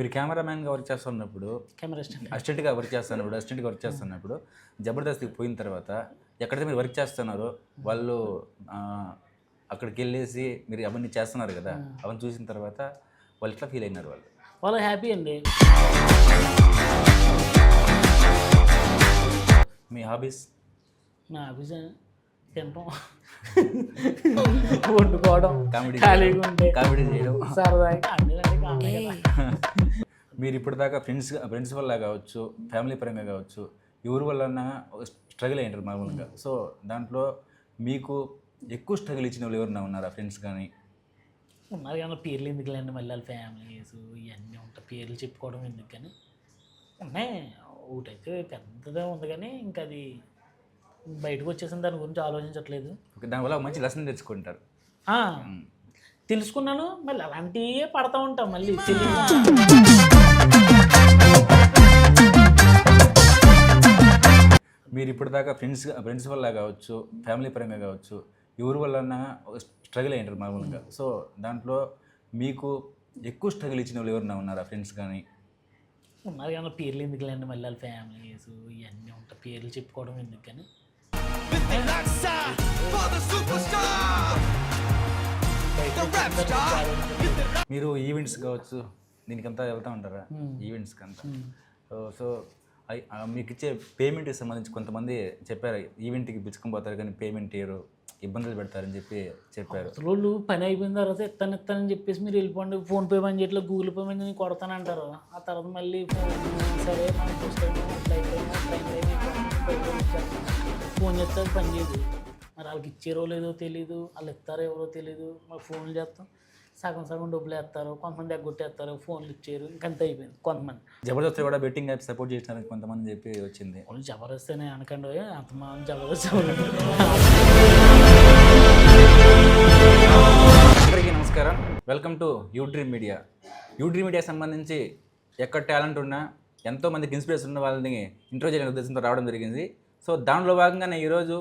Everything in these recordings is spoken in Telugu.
మీరు కెమెరామ్యాన్గా వర్క్ చేస్తున్నప్పుడు కెమెరా అసిస్టెంట్గా వర్క్ చేస్తున్నప్పుడు అసిస్టెంట్గా వర్క్ చేస్తున్నప్పుడు జబర్దస్త్కి పోయిన తర్వాత ఎక్కడైతే మీరు వర్క్ చేస్తున్నారో వాళ్ళు అక్కడికి వెళ్ళేసి మీరు అవన్నీ చేస్తున్నారు కదా అవన్నీ చూసిన తర్వాత వాళ్ళు ఎట్లా ఫీల్ అయినారు వాళ్ళు? వాళ్ళు హ్యాపీ అండి. మీ హాబీస్? నా ఆఫీస్ తినటం వండుకోవడం కామెడీ ఖాళీగా ఉంటే కామెడీ చేయడం. సరదాగా. అన్ని. మీరు ఇప్పటిదాకా ఫ్రెండ్స్ ఫ్రెండ్స్ వల్ల కావచ్చు ఫ్యామిలీ పరంగా కావచ్చు ఎవరి వల్ల స్ట్రగుల్ అయ్యారు మామూలుగా. సో దాంట్లో మీకు ఎక్కువ స్ట్రగుల్ ఇచ్చిన వాళ్ళు ఎవరన్నా ఉన్నారా ఫ్రెండ్స్ కానీ ఉన్నారు కానీ పేర్లు ఎందుకులేండి మళ్ళీ వాళ్ళ ఫ్యామిలీస్ ఇవన్నీ ఉంటాయి. పేర్లు చెప్పుకోవడం ఎందుకు కానీ? ఉన్నాయి. ఒకటైతే పెద్దదే ఉంది కానీ ఇంకా అది బయటకు వచ్చేసిన దాని గురించి ఆలోచించట్లేదు. దానివల్ల ఒక మంచి లెసన్ తెచ్చుకుంటారు. ఆ, తెలుసుకున్నాను మళ్ళీ అలాంటివే పడతా ఉంటాం మళ్ళీ మీరు ఇప్పటిదాకా ఫ్రెండ్స్ ఫ్రెండ్స్ వల్ల కావచ్చు ఫ్యామిలీ పరంగా కావచ్చు ఎవరి వల్ల స్ట్రగుల్ అయ్యారు మామూలుగా. సో దాంట్లో మీకు ఎక్కువ స్ట్రగుల్ ఇచ్చిన వాళ్ళు ఎవరన్నా ఉన్నారా ఫ్రెండ్స్ కానీ ఉన్నారు కానీ పేర్లు ఎందుకులేండి మళ్ళీ వాళ్ళ ఫ్యామిలీస్ ఇవన్నీ ఉంటాయి. పేర్లు చెప్పుకోవడం ఎందుకు కానీ. మీరు ఈవెంట్స్ కావచ్చు దీనికంతా వెళ్తూ ఉంటారా? ఈవెంట్స్కి అంతా సో సో అయి- ఆ మీకు ఇచ్చే పేమెంట్కి సంబంధించి కొంతమంది చెప్పారు ఈవెంట్కి పిలుచుకొని పోతారు కానీ పేమెంట్ ఇయ్యరు ఇబ్బందులు పెడతారని చెప్పి చెప్పారు. రోజు పని అయిపోయిన తర్వాత ఇస్తాను ఇస్తానని చెప్పేసి మీరు వెళ్ళిపోండి ఫోన్ పే పని చేయట్లేదు గూగుల్ పే పని కొడతానంటారు. ఆ తర్వాత మళ్ళీ ఫోన్ సరే మనం చూస్తాము ఫోన్ చేస్తే పని చేయదు. మరి వాళ్ళకి ఇచ్చారో లేదో తెలియదు వాళ్ళు ఇస్తారో ఎవరో తెలియదు మరి ఫోన్లు చేస్తాం. సగం సగం డబ్బులు వేస్తారు కొంతమంది ఎగ్గొట్టేస్తారు ఫోన్లు ఇచ్చారు ఇంకంత అయిపోయింది కొంతమంది. జబర్దస్త్ కూడా బెట్టింగ్ యాప్ సపోర్ట్ చేయడానికి కొంతమంది చెప్పి వచ్చింది. వాళ్ళు జబర్దస్త్ అని అనకండి అంత మనం జబర్దస్త్? అందరికీ నమస్కారం. Welcome to YouDream media YouDream media సంబంధించి ఎక్కడ టాలెంట్ ఉన్నా ఎంతో మందికి ఇన్స్పిరేషన్ ఉన్న వాళ్ళని ఇంటర్వ్యూ చేయాలనే ఉద్దేశంతో రావడం జరిగింది. సో దానిలో భాగంగానే ఈరోజు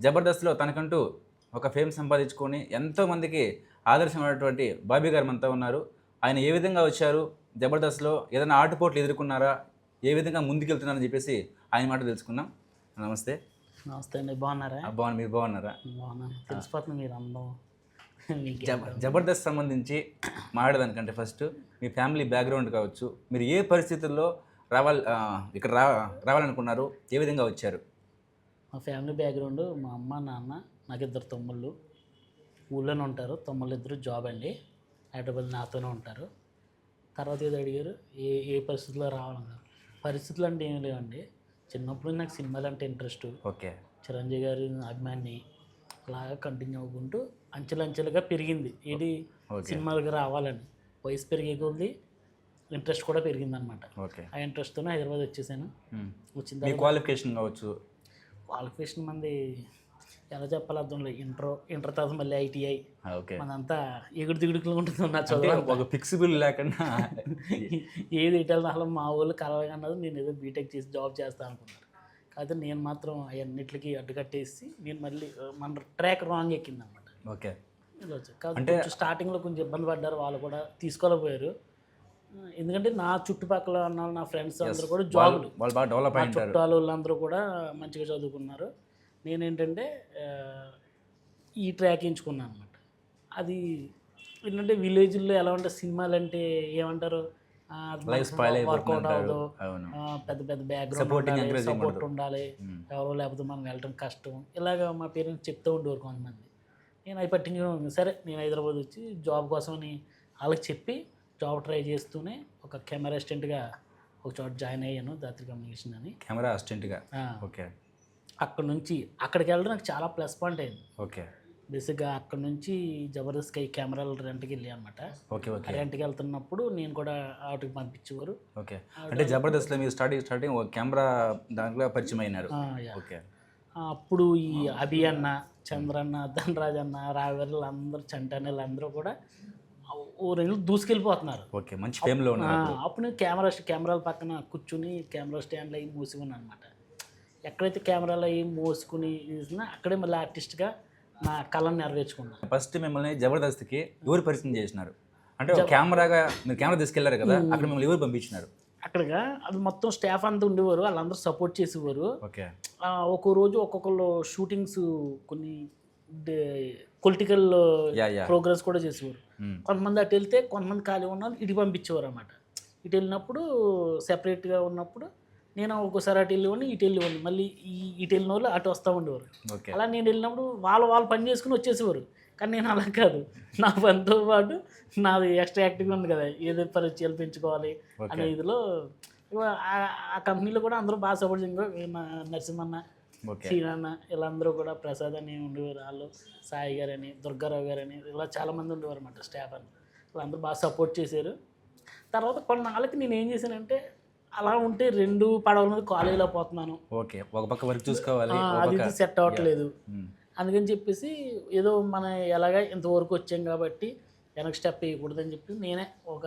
జబర్దస్త్లో తనకంటూ ఒక ఫేమ్ సంపాదించుకొని ఎంతో మందికి ఆదర్శమైనటువంటి బాబీ గారు మనతో ఉన్నారు. ఆయన ఏ విధంగా వచ్చారు? జబర్దస్త్లో ఏదైనా ఆటుపోట్లు ఎదుర్కొన్నారా? ఏ విధంగా ముందుకెళ్తున్నారని చెప్పేసి ఆయన మాట తెలుసుకుందాం. నమస్తే. నమస్తే అండి బాగున్నారా? బాగున్నా మీరు బాగున్నారా? బాగున్నాను తెలిసిపోతుంది మీరు జబర్దస్త్ సంబంధించి మాట్లాడదానికంటే ఫస్ట్ మీ ఫ్యామిలీ బ్యాక్గ్రౌండ్ కావచ్చు. మీరు ఏ పరిస్థితుల్లో రావాలి ఇక్కడ రా రావాలనుకున్నారు. ఏ విధంగా వచ్చారు? మా ఫ్యామిలీ బ్యాక్గ్రౌండ్ మా అమ్మ నాన్న నాకు ఇద్దరు తమ్ముళ్ళు. ఊళ్ళోనే ఉంటారు. తమ్ముళ్ళు ఇద్దరు జాబ్ అండి. హైదరాబాద్ నాతోనే ఉంటారు. తర్వాత ఏదో అడిగారు ఏ ఏ పరిస్థితుల్లో రావాలన్నారు. పరిస్థితులు అంటే ఏం లేవండి. చిన్నప్పుడు నాకు సినిమాలు అంటే ఇంట్రెస్ట్. ఓకే. చిరంజీవి గారి అభిమాని అలాగా కంటిన్యూ అవ్వుకుంటూ అంచెలంచెలుగా పెరిగింది. ఇది సినిమాలకు రావాలని. వయసు పెరిగే కొద్ది ఇంట్రెస్ట్ కూడా పెరిగిందనమాట. ఓకే. ఆ ఇంట్రెస్ట్తోనే హైదరాబాద్ వచ్చేసాను. వచ్చిన మీ క్వాలిఫికేషన్ కావచ్చు? క్వాలిఫికేషన్ మంది ఎలా చెప్పాలి అర్థం లేదు. ఇంటర్ ఇంటర్ తర్వాత మళ్ళీ ఐటీఐ. మనంతా ఎగుడు దిగుడుకులు ఉంటుంది నా అంటే చదువు. ఒక ఫిక్సిబుల్ లేకుండా ఏది ఇటాలి అసలు మా ఊళ్ళు కలవగా అన్నది నేను ఏదో బీటెక్ చేసి జాబ్ చేస్తాను అనుకున్నాను కాకపోతే నేను మాత్రం అవన్నిటికీ అడ్డుకట్టేసి నేను మళ్ళీ మన ట్రాక్ రాంగ్ ఎక్కింది అనమాట ఓకే కొంచెం స్టార్టింగ్లో కొంచెం ఇబ్బంది పడ్డారు. వాళ్ళు కూడా తీసుకోలేకపోయారు. ఎందుకంటే నా చుట్టుపక్కల ఉన్న నా ఫ్రెండ్స్ అందరూ కూడా జాబులు. వాళ్ళు బాగా డెవలప్ చుట్టాలు వాళ్ళందరూ కూడా మంచిగా చదువుకున్నారు. నేనేంటంటే ఈ ట్రాక్ ఎంచుకున్నాను అనమాట అది ఏంటంటే విలేజ్లో ఎలా ఉంటాయి సినిమాలు అంటే ఏమంటారు వర్కౌట్ అవ్వదు. పెద్ద పెద్ద బ్యాక్గ్రౌండ్ సపోర్ట్. ఉండాలి మ్మ్. ఎవరో లేకపోతే మనం వెళ్ళటం కష్టం. ఇలాగ మా పేరెంట్స్ చెప్తూ ఉండేవారు కొంతమంది. నేను అవి సరే నేను హైదరాబాద్ వచ్చి జాబ్ కోసమని వాళ్ళకి చెప్పి జాబ్ ట్రై చేస్తూనే ఒక కెమెరా అసిస్టెంట్గా ఒక చోట జాయిన్ అయ్యాను దాత్రి కమ్యూనికేషన్ అని కెమెరా అసిస్టెంట్గా? ఓకే. అక్కడ నుంచి అక్కడికి వెళ్ళడం నాకు చాలా ప్లస్ పాయింట్ అయింది. ఓకే. బేసిక్గా అక్కడ నుంచి జబర్దస్త్కి కెమెరాలు రెంట్కి వెళ్ళి అనమాట ఓకే ఓకే. రెంట్కి వెళ్తున్నప్పుడు నేను కూడా వాటికి పంపించేవారు. ఓకే. అంటే జబర్దస్త్లో మీరు స్టార్టింగ్ స్టార్టింగ్ ఒక కెమెరా దాంట్లో పరిచయం అయినారు. ఓకే. అప్పుడు ఈ అభి అన్న చంద్రన్న ధనరాజ్ అన్న రావేర్లు అందరూ చంటన్నలు అందరూ కూడా ఓ రెండు దూసుకెళ్ళిపోతున్నారు. ఓకే మంచి ఫేమ్లో ఉన్నారు. అప్పుడు నేను కెమెరా కెమెరాల పక్కన కూర్చుని కెమెరా స్టాండ్లో అవి మూసి ఉన్నాను అనమాట ఎక్కడైతే కెమెరాలో అవి మోసుకుని అక్కడే మళ్ళీ ఆర్టిస్ట్గా నా కళను నెరవేర్చుకున్నాను. ఫస్ట్ మిమ్మల్ని జబర్దస్త్కి ఎవరు పరిచయం చేసినారు? అంటే కెమెరాగా మీరు కెమెరా తీసుకెళ్ళారు కదా అక్కడ మిమ్మల్ని ఎవరు పంపించినారు? అక్కడగా అది మొత్తం స్టాఫ్ అంతా ఉండేవారు వాళ్ళందరూ సపోర్ట్ చేసేవారు. ఓకే. ఒక్కో రోజు ఒక్కొక్కరు షూటింగ్స్ కొన్ని పొలిటికల్ ప్రోగ్రామ్స్ కూడా చేసేవారు. కొంతమంది అటు వెళ్తే కొంతమంది ఖాళీ ఉన్న ఇటు పంపించేవారు అన్నమాట ఇటు వెళ్ళినప్పుడు సెపరేట్గా ఉన్నప్పుడు నేను ఒక్కోసారి అటు వెళ్ళేవాడిని ఇటు వెళ్ళేవాడిని. మళ్ళీ ఈ ఇటు వెళ్ళిన వాళ్ళు అటు వస్తూ ఉండేవారు. అలా నేను వెళ్ళినప్పుడు వాళ్ళు వాళ్ళు పని చేసుకుని వచ్చేసేవారు. కానీ నేను అలా కాదు. నా పనితో పాటు నాది ఎక్స్ట్రా యాక్టివ్ ఉంది కదా ఏదో పరిచయాలు పెంచుకోవాలి అనే ఇదిలో ఆ- కంపెనీలో కూడా అందరూ బాగా సపోర్ట్ చేసి నరసింహన్న ఓకే. శ్రీనాన్న వీళ్ళందరూ కూడా ప్రసాద్ అని ఉండేవారు వాళ్ళు సాయి గారు అని దుర్గారావు గారు అని ఇలా చాలామంది ఉండేవారు అనమాట స్టాఫ్ అని. వాళ్ళందరూ బాగా సపోర్ట్ చేశారు. తర్వాత కొన్నాళ్ళకి నేను ఏం చేశానంటే అలా ఉంటే రెండు పడవల మీద కాలేజీలో పోతున్నాను. ఓకే. ఒక పక్క వర్క్ చూసుకోవాలి అది సెట్ అవ్వట్లేదు. మ్మ్. అందుకని చెప్పేసి ఏదో మన ఎలాగ ఇంతవరకు వచ్చాం కాబట్టి వెనక స్టెప్ వేయకూడదని చెప్పి నేనే ఒక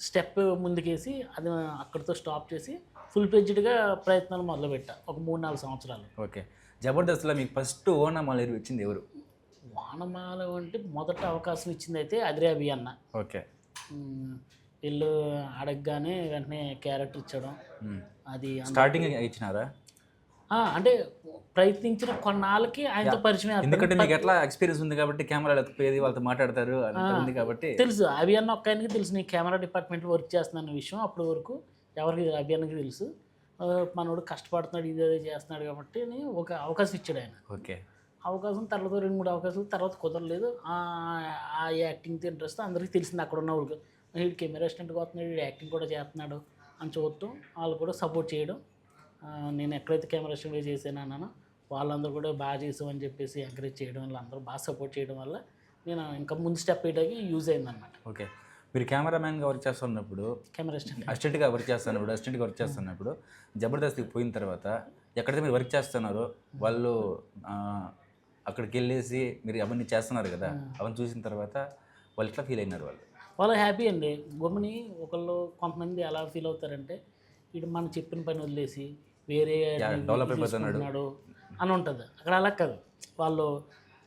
స్టెప్ ముందుకేసి అది అక్కడితో స్టాప్ చేసి ఫుల్ ఫ్లెడ్జ్డ్గా ప్రయత్నాలు మొదలుపెట్టా ఒక మూడు నాలుగు సంవత్సరాలు. ఓకే. జబర్దస్త్లో మీకు ఫస్ట్ ఓనమాలు ఇచ్చింది ఎవరు? వానమాల అంటే మొదట అవకాశం ఇచ్చింది అయితే అదిరే అభి అన్న. ఓకే. వీళ్ళు అడగగానే వెంటనే క్యారెక్టర్ ఇచ్చడం. అది స్టార్టింగ్ ఇచ్చినారా? అంటే ప్రయత్నించిన కొన్నాళ్ళకి ఆయనతో పరిచయం. ఎందుకంటే మీకు ఎట్లా ఎక్స్పీరియన్స్ ఉంది కాబట్టి కెమెరాలు ఎత్తుకుపోయేది వాళ్ళతో మాట్లాడతారు ఉంది కాబట్టి. తెలుసు. అభి అన్న ఒక్క ఆయనకి తెలుసు నేను కెమెరా డిపార్ట్మెంట్లో వర్క్ చేస్తున్నాను విషయం అప్పటి వరకు. ఎవరికి అభి అన్నకి తెలుసు మనోడు కష్టపడుతున్నాడు ఇది అదే చేస్తున్నాడు కాబట్టి అని ఒక అవకాశం ఇచ్చాడు ఆయన. ఓకే. అవకాశం తర్వాత రెండు మూడు అవకాశాలు తర్వాత కుదరలేదు. ఆ యాక్టింగ్తో ఇంట్రెస్ట్ అందరికీ తెలిసింది అక్కడ ఉన్న వాళ్ళకి. వీడు కెమెరా అసిస్టెంట్గా వస్తున్నాడు వీడు యాక్టింగ్ కూడా చేస్తున్నాడు అని చూడటం వాళ్ళు కూడా సపోర్ట్ చేయడం. నేను ఎక్కడైతే కెమెరా అసిస్టెంట్గా చేశాను అన్నానో వాళ్ళందరూ కూడా బాగా చేసామని చెప్పేసి ఎంకరేజ్ చేయడం వల్ల అందరూ బాగా సపోర్ట్ చేయడం వల్ల నేను ఇంకా ముందు స్టెప్ వేయడానికి యూజ్ అయిందన్నమాట. ఓకే. మీరు కెమెరామ్యాన్గా వర్క్ చేస్తున్నప్పుడు కెమెరా అసిస్టెంట్. అసిస్టెంట్గా వర్క్ చేస్తున్నప్పుడు అసిస్టెంట్గా వర్క్ చేస్తున్నప్పుడు జబర్దస్త్కి పోయిన తర్వాత ఎక్కడైతే మీరు వర్క్ చేస్తున్నారో వాళ్ళు అక్కడికి వెళ్ళేసి మీరు అవన్నీ చేస్తున్నారు కదా అవన్నీ చూసిన తర్వాత వాళ్ళు ఎట్లా ఫీల్ అయినారు వాళ్ళు? వాళ్ళు హ్యాపీ అండి. గమ్ముని ఒకళ్ళు కొంతమంది ఎలా ఫీల్ అవుతారంటే వీడు మనం చెప్పిన పని వదిలేసి వేరే develop అయిపోతున్నాడు. అని ఉంటుంది. అక్కడ అలా కాదు. వాళ్ళు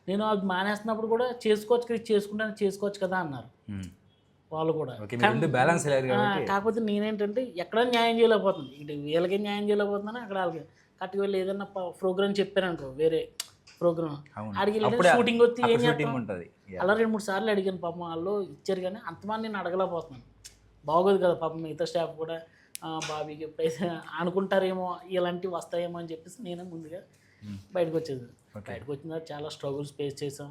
నేను అది మానేస్తున్నప్పుడు కూడా చేసుకోవచ్చు కదా చేసుకుంటాను చేసుకోవచ్చు కదా అన్నారు. వాళ్ళు కూడా. బ్యాలెన్స్ కాకపోతే నేనేంటంటే ఎక్కడ న్యాయం చేయలేకపోతుంది ఇటు వీళ్ళకి న్యాయం చేయలేకపోతున్నాను అక్కడ వాళ్ళకి కరెక్ట్గా వెళ్ళి ఏదన్నా ప్రోగ్రామ్ చెప్పారనుకో వేరే ప్రోగ్రామ్ అప్పుడే షూటింగ్ వచ్చి ఏం చేస్తాం? అలా రెండు మూడు సార్లు అడిగాను పాపం వాళ్ళు ఇచ్చారు కానీ అంతమంది నేను అడగలేకపోతున్నాను. బాగోదు కదా పాపం మిగతా స్టాఫ్ కూడా బాబీకి ఎప్పుడైతే అనుకుంటారేమో ఇలాంటివి వస్తాయేమో అని చెప్పేసి నేనే ముందుగా బయటకు వచ్చేది బయటకు వచ్చిన చాలా స్ట్రగుల్స్ ఫేస్ చేసాం.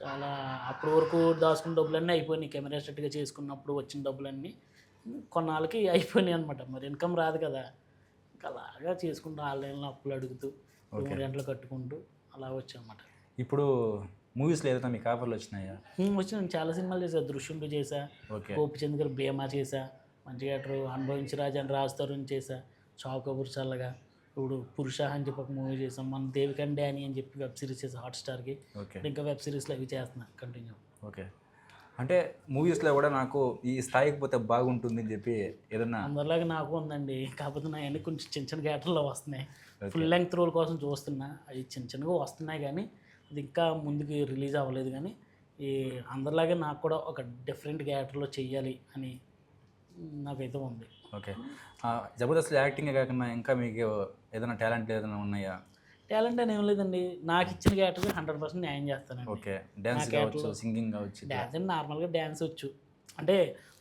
చాలా అప్పటి వరకు దాచుకున్న డబ్బులన్నీ అయిపోయినాయి. కెమెరా సెట్గా చేసుకున్నప్పుడు వచ్చిన డబ్బులన్నీ కొన్నాళ్ళకి అయిపోయినాయి అనమాట మరి ఇన్కమ్ రాదు కదా. ఇంకా అలాగా చేసుకుంటూ ఆన్లైన్లో అప్పులు అడుగుతూ మూడు గంటలు కట్టుకుంటూ అలా వచ్చామన్నమాట. ఇప్పుడు మూవీస్లో ఏదైనా మీకు ఆఫర్లు వచ్చినాయా? ఉమ్, వచ్చి నేను చాలా సినిమాలు చేశా. దృశ్యంలో చేశా. గోపిచంద్ గారు భీమా చేశా. మంచిగా అటు అనుభవించి రాజాని రాజ్ తరుణ్ చేశా. చావు కబూర్ చల్లగా ఇప్పుడు పురుష అని చెప్పి ఒక మూవీ చేసాం. మన దేవికన్ డానీ అని చెప్పి వెబ్ సిరీస్ చేసాం హాట్స్టార్కి ఇంకా వెబ్ సిరీస్లో అవి చేస్తున్నా కంటిన్యూ ఓకే. అంటే మూవీస్లో కూడా నాకు ఈ స్థాయికి పోతే బాగుంటుంది అని చెప్పి ఏదన్నా అందరిలాగా నాకు ఉందండి. కాకపోతే నా అన్ని కొంచెం చిన్న చిన్న గ్యాటర్లో వస్తున్నాయి. ఫుల్ లెంగ్త్ రోల్ కోసం చూస్తున్నా. అవి చిన్న చిన్నగా వస్తున్నాయి కానీ అది ఇంకా ముందుకు రిలీజ్ అవ్వలేదు కానీ ఈ అందరిలాగే నాకు కూడా ఒక డిఫరెంట్ గ్యాటర్లో చెయ్యాలి అని నాకైతే ఉంది. ఓకే. ఆ, జబర్దస్త్లో యాక్టింగ్ కాకుండా ఇంకా మీకు ఏదైనా టాలెంట్ ఏదైనా ఉన్నాయా? టాలెంట్ అని ఏం లేదండి. నాకు ఇచ్చిన క్యారెక్టర్ హండ్రెడ్ పర్సెంట్ న్యాయం చేస్తానండి. ఓకే. డ్యాన్స్ కావచ్చు సింగింగ్ కావచ్చు డ్యాన్స్ అంటే నార్మల్గా డ్యాన్స్ వచ్చు. అంటే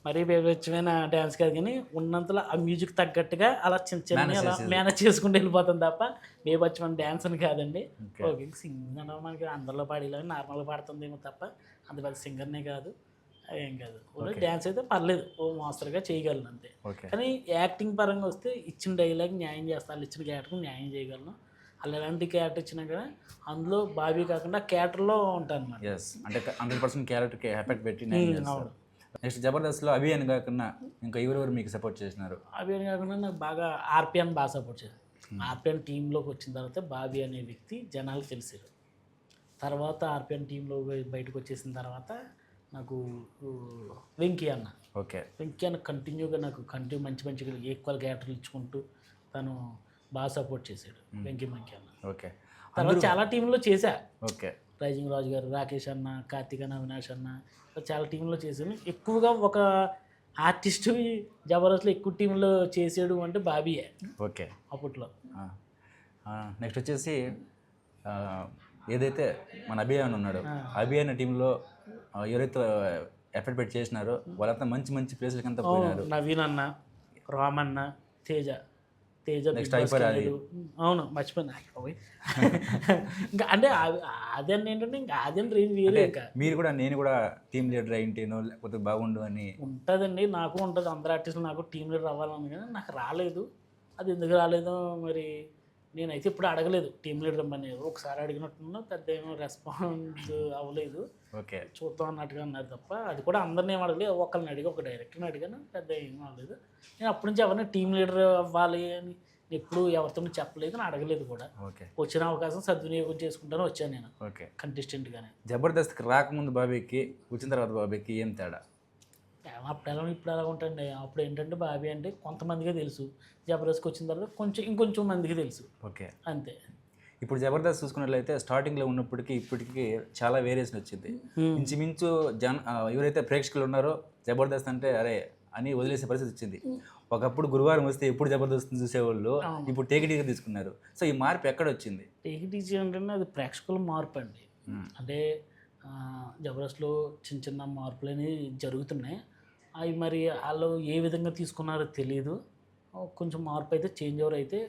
మరీ బేబచ్చమైన డ్యాన్స్ కాదు కానీ ఉన్నంతలో ఆ మ్యూజిక్ తగ్గట్టుగా అలా చిన్న చిన్న అలా. మేనేజ్ చేసుకుంటూ వెళ్ళిపోతాం తప్ప బేబచ్చమైన డ్యాన్స్ అని కాదండి. ఓకే. సింగింగ్ అంటే మనకి అందరిలో పాడేలా నార్మల్గా పాడుతుందేమో తప్ప అంత పెద్ద సింగర్నే కాదు. ఏం కాదు. డ్యాన్స్ అయితే పర్లేదు. ఓ మాస్టర్గా చేయగలను అంతే. కానీ యాక్టింగ్ పరంగా వస్తే ఇచ్చిన డైలాగ్ న్యాయం చేస్తాను వాళ్ళు ఇచ్చిన క్యారెక్టర్ న్యాయం చేయగలను. వాళ్ళు ఎలాంటి క్యారెక్టర్ ఇచ్చినా కూడా అందులో బాబీ కాకుండా క్యారెక్టర్లో ఉంటాను అంటే హండ్రెడ్ పర్సెంట్ క్యారెక్టర్కి ఎఫెక్ట్ పెట్టి నెక్స్ట్ జబర్దస్త్లో అభి అని కాకుండా ఇంకా ఎవరెవరు మీకు సపోర్ట్ చేసినారు? అవి అని కాకుండా నాకు బాగా ఆర్పిఎన్ బాగా సపోర్ట్ చేశారు. ఆర్పిఎన్ టీంలోకి వచ్చిన తర్వాత బాబీ అనే వ్యక్తి జనాలకు తెలిసారు. తర్వాత ఆర్పిఎన్ టీంలో బయటకు వచ్చేసిన తర్వాత నాకు వెంకీ అన్న. ఓకే. వెంకీ అన్న కంటిన్యూగా నాకు కంటిన్యూ మంచి మంచి ఈక్వల్ క్యారెక్టర్లు ఇచ్చుకుంటూ తను బాగా సపోర్ట్ చేశాడు వెంకీ మంకీ అన్న. ఓకే. తర్వాత చాలా టీంలో చేశా. ఓకే. రైజింగ్ రాజు గారు రాకేష్ అన్న కార్తీక్ అన్న అవినాష్ అన్న చాలా టీంలో చేశాను. ఎక్కువగా ఒక ఆర్టిస్ట్ జబర్దస్త్లో ఎక్కువ టీంలో చేసాడు అంటే బాబీయే ఓకే. అప్పట్లో. నెక్స్ట్ వచ్చేసి ఏదైతే మన అభియాన్ ఉన్నాడు అభియాన్ టీంలో ఎవరైతే ఎఫర్ట్ పెట్టి చేసినారో వాళ్ళంతా మంచి మంచి ప్లేస్లకి అంతా పోయినారు. నవీన్ అన్న రామన్న తేజ తేజ అయిపోయారు అది. కెళ్ళాడు. అవును మర్చిపోయినా. బాబోయ్. ఇంకా అంటే అదే ఏంటంటే ఇంకా అదే రేంజ్ వేరే మీరు కూడా నేను కూడా టీం లీడర్ అయింటేనో లేకపోతే బాగుండు అని? ఉంటుందండి నాకు ఉంటుంది. అందరు ఆర్టిస్టులు నాకు టీం లీడర్ అవ్వాలని కానీ నాకు రాలేదు. అది ఎందుకు రాలేదో మరి నేనైతే ఇప్పుడు అడగలేదు టీం లీడర్ ఇమ్మని ఒకసారి అడిగినట్టున్నా పెద్ద ఏమో రెస్పాన్స్ అవ్వలేదు. ఓకే. చూద్దాం అన్నట్టుగా అన్నారు తప్ప అది కూడా అందరిని ఏం అడగలేదు. ఒకరిని అడిగి ఒక డైరెక్టర్ని అడిగాను. పెద్ద ఏం అవ్వలేదు. నేను అప్పటి నుంచి ఎవరిని టీం లీడర్ అవ్వాలి అని ఎప్పుడు ఎవరితో చెప్పలేదు అని అడగలేదు కూడా. ఓకే. వచ్చిన అవకాశం సద్వినియోగం చేసుకుంటాను వచ్చాను నేను. ఓకే. కంటెస్టెంట్గానే జబర్దస్త్కి రాకముందు బాబీకి వచ్చిన తర్వాత బాబీకి ఏం తేడా? అప్పుడు ఎలా ఇప్పుడు ఎలా ఉంటుంది అప్పుడు ఏంటంటే బాబీ అంటే కొంతమందికే తెలుసు. జబర్దస్త్కి వచ్చిన తర్వాత కొంచెం ఇంకొంచెం మందికి తెలుసు. ఓకే. అంతే. ఇప్పుడు జబర్దస్త్ చూసుకున్నట్లయితే స్టార్టింగ్లో ఉన్నప్పటికీ ఇప్పటికీ చాలా వేరియేషన్ వచ్చింది. ఇంచుమించు జన ఎవరైతే ప్రేక్షకులు ఉన్నారో జబర్దస్త్ అంటే అరే అని వదిలేసే పరిస్థితి వచ్చింది. ఒకప్పుడు గురువారం వస్తే ఎప్పుడు జబర్దస్త్ చూసేవాళ్ళు ఇప్పుడు టేకిటీగా తీసుకున్నారు. సో ఈ మార్పు ఎక్కడ వచ్చింది? టేక్ టీచీ అంటే అది ప్రేక్షకుల మార్పు అండి. అంటే జబర్దస్త్లో చిన్న చిన్న మార్పులు అనేవి జరుగుతున్నాయి. అవి మరి వాళ్ళు ఏ విధంగా తీసుకున్నారో తెలియదు కొంచెం మార్పు అయితే చేంజ్ ఓవర్ అయితే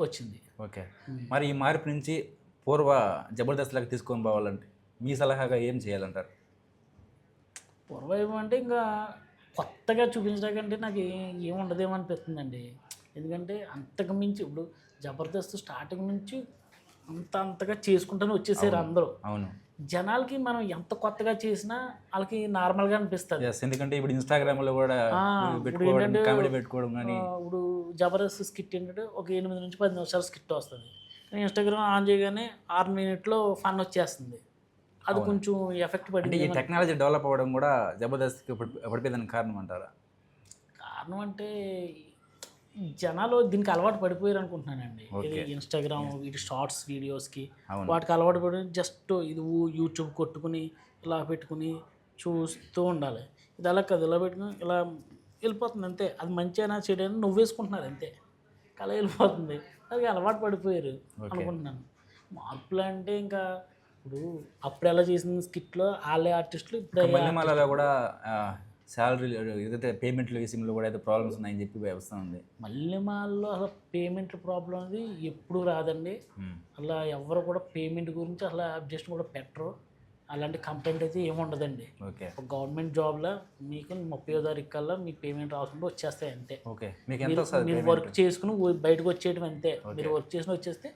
వచ్చింది. ఓకే. మరి ఈ మార్పు నుంచి పూర్వ జబర్దస్త్ లాగా తీసుకొని పోవాలంటే మీ సలహాగా ఏం చేయాలంటారు? పూర్వం అంటే ఇంకా కొత్తగా చూపించడానికంటే నాకు ఏ ఏముండదేమో అనిపిస్తుందండి. ఎందుకంటే అంతకు మించి ఇప్పుడు జబర్దస్త్ స్టార్టింగ్ నుంచి అంత అంతగా చేసుకుంటూనే వచ్చేసారు అందరూ. అవును. జనాలకి మనం ఎంత కొత్తగా చేసినా వాళ్ళకి నార్మల్గా అనిపిస్తుంది. ఎందుకంటే ఇప్పుడు ఇన్స్టాగ్రామ్లో కూడా కామెడీ పెట్టుకోవడం కానీ ఇప్పుడు జబర్దస్త్ స్కిట్ ఏంటంటే ఒక ఎనిమిది నుంచి పది నిమిషాలు స్కిట్ వస్తుంది. కానీ ఇన్స్టాగ్రామ్ ఆన్ చేయగానే ఆరు మినిట్లో ఫన్ వచ్చేస్తుంది. అది కొంచెం ఎఫెక్ట్ పడింది ఈ టెక్నాలజీ డెవలప్ అవ్వడం కూడా జబర్దస్త్కి పడి- పడిపోయేదానికి కారణం అంటారా? కారణం అంటే జనాలు దీనికి అలవాటు పడిపోయారు అనుకుంటున్నానండి. ఇది ఇన్స్టాగ్రామ్ వీటి షార్ట్స్ వీడియోస్కి. వాటికి అలవాటు పడి జస్ట్ ఇది యూట్యూబ్ కొట్టుకుని ఇలా పెట్టుకుని చూస్తూ ఉండాలి. ఇది అలా కదా ఇలా పెట్టుకుని ఇలా వెళ్ళిపోతుంది అంతే. అది మంచి అయినా చెడు అయినా నువ్వు వేసుకుంటున్నారు అంతే. అలా వెళ్ళిపోతుంది. అది అలవాటు పడిపోయారు అనుకుంటున్నాను. మార్పులు అంటే ఇంకా ఇప్పుడు అప్పుడు ఎలా చేసిన స్కిట్లో వాళ్ళే ఆర్టిస్టులు ఇప్పుడు కూడా శాలరీ ఏదైతే పేమెంట్లు విషయంలో కూడా అయితే ప్రాబ్లమ్స్ ఉన్నాయని చెప్పి వ్యవస్థ ఉంది. మల్లెమాల్లో అసలు పేమెంట్ ప్రాబ్లం అనేది ఎప్పుడు రాదండి. అలా ఎవరు కూడా పేమెంట్ గురించి అసలు అబ్జెక్షన్ కూడా పెట్టరు. అలాంటి కంప్లైంట్ అయితే ఏమి ఉండదండి. ఓకే. గవర్నమెంట్ జాబ్లో మీకు ముప్పై తారీఖు కల్లా మీ పేమెంట్ రాకుండా వచ్చేస్తాయి అంతే. ఓకే. మీకు ఎంత మీరు వర్క్ చేసుకుని బయటకు వచ్చేయడం అంతే. మీరు వర్క్ చేసిన వచ్చేస్తే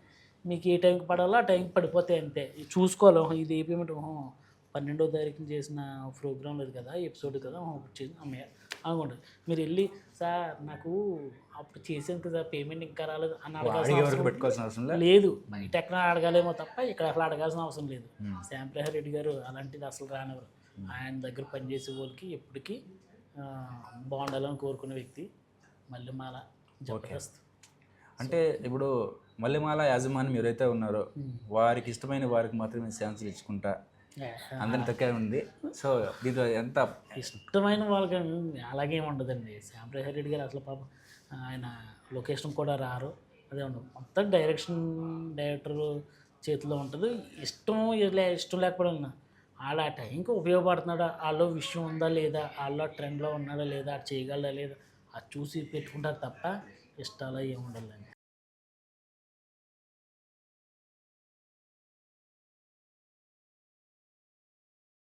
మీకు ఏ టైంకి పడాలో ఆ టైంకి పడిపోతాయి అంతే. చూసుకోవాలి. ఇది ఏ పేమెంట్? పన్నెండో తారీఖున చేసిన ప్రోగ్రామ్ లేదు కదా ఎపిసోడ్ కదా చేసి అమ్మయ్య అనుకోండి మీరు వెళ్ళి సార్ నాకు అప్పుడు చేసాను కదా పేమెంట్ ఇంకా రాలేదు అని అడగాల్సిన అవసరం పెట్టుకోవాల్సిన అవసరం లేదు. ఎక్కడ అడగాలేమో తప్ప ఇక్కడ అసలు అడగాల్సిన అవసరం లేదు. శ్యాంప్రహర్ రెడ్డి గారు అలాంటిది అసలు రానివ్వరు. ఆయన దగ్గర పనిచేసే వాళ్ళకి ఎప్పటికీ బాగుండాలని కోరుకునే వ్యక్తి మల్లెమాల జబర్దస్త్. అంటే ఇప్పుడు మల్లెమాల యాజమాన్యం ఎవరైతే ఉన్నారో వారికి ఇష్టమైన వారికి మాత్రమే ఛాన్సులు ఇచ్చుకుంటా అందరిని తక్కువ ఉంది. సో దీంట్లో ఎంత ఇష్టమైన వాళ్ళకి అలాగే ఉండదండి. శ్యాంప్రహర్ రెడ్డి గారు అసలు పాపం ఆయన లొకేషన్ కూడా రారు. అదే ఉండదు. మొత్తం డైరెక్షన్ డైరెక్టర్ చేతిలో ఉంటుంది. ఇష్టం లే ఇష్టం లేకపోవడం ఆడ ఆ టైంకి ఉపయోగపడుతున్నాడా? వాళ్ళలో విషయం ఉందా లేదా? వాళ్ళ ట్రెండ్లో ఉన్నాడా లేదా? అది చేయగలదా లేదా? అది చూసి పెట్టుకుంటారు తప్ప ఇష్టాలు ఏమి ఉండాలండి